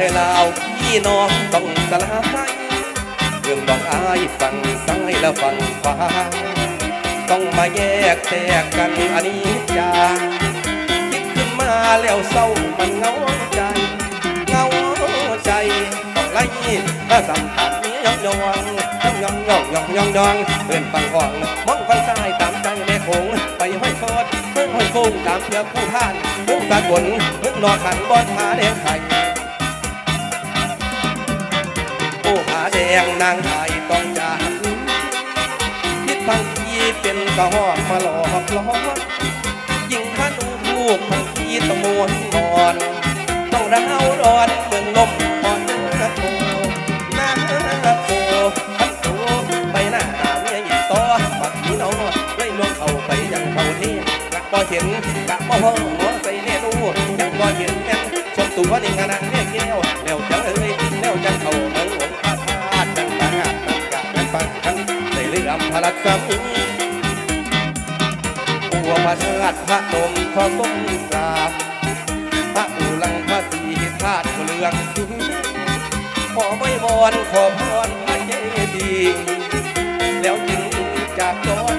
ทยลาวพี่น้องต้องสลายเรื่องดอกอายฝั่งซ้ายและฝั่งขวาต้องมาแยกแตกกันอันนี้จาคิดขึ้นมาแล้วเศร้ามันเงาใจเงาใจต้องไล่มาสัมผัสนี้ยองยองยองยองยองยองยองเดินฟังห้องมองฟังซ้ายตามใจแม่คงไปห้อยโคดเพิ่งห้อยฟุ้งตามเชือกผู้ท่านเพิ่งตากลเพิ่งนอขันบอนหาแดงไข่ แดงนางไทยต้องจากคิดฟังทีเป็นกระหอบมาหลอกล้อยิงพันอูลูกพังทีต้องมวนนอนต้องร้าวร้อนเมืองลมอ่อนเนื้อโตหน้าโตพันโตไปหน้าเมียหญิงต่อปักีน้องเลยลงเข้าไปยังเขาเทกะบ่เห็นกะบ่ห้องหัวใส่เนรูยังบ่เห็นยังชมตัวนี่งานังเนี่ยแก้วแล้ว ปักทั้ในเรื่องพระรัสมีอัวพระธาตุพระนมพระต้นกราบพระอุลังพระตีธาตุเลืองข้อไม่วอนขอพรพระเจดีแล้วจึงจากจอ